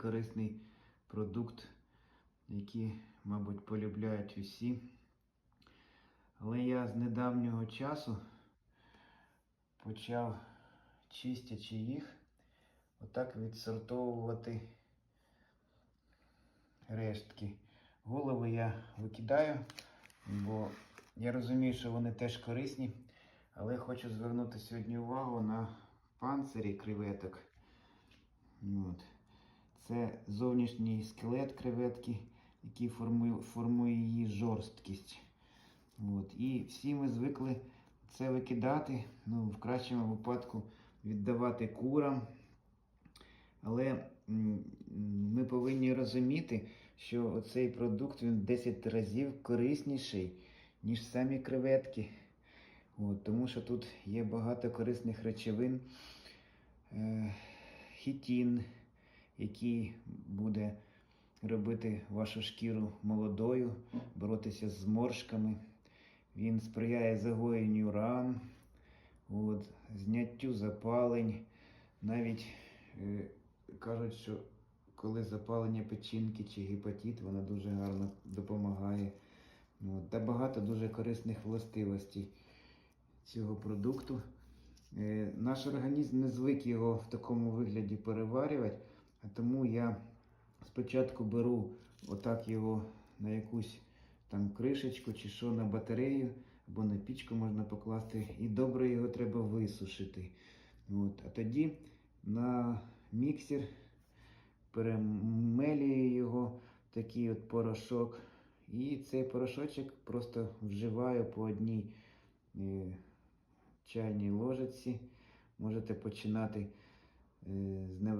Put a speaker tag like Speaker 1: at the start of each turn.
Speaker 1: корисний продукт, який, мабуть, полюбляють усі. Але я з недавнього часу почав, чистячи їх, отак відсортовувати рештки. Голови я викидаю, бо я розумію, що вони теж корисні, але хочу звернути сьогодні увагу на панцирі креветок. От. Це зовнішній скелет креветки, який формує, формує її жорсткість. От. І всі ми звикли це викидати, ну, в кращому випадку віддавати курам. Але ми повинні розуміти, що цей продукт він 10 разів корисніший, ніж самі креветки. От, тому що тут є багато корисних речовин. Е, хітін, який буде робити вашу шкіру молодою, боротися з зморшками. Він сприяє загоєнню ран, от, зняттю запалень. Навіть е, кажуть, що коли запалення печінки чи гепатит, вона дуже гарно допомагає. От, та багато дуже корисних властивостей цього продукту. Е, Наш організм не звик його в такому вигляді переварювати, тому я спочатку беру отак його на якусь там кришечку чи що на батарею або на пічку можна покласти, і добре його треба висушити. От. А тоді на міксер перемелюю його такий от порошок. І цей порошочок просто вживаю по одній е, чайній ложиці. Можете починати е, з невеликої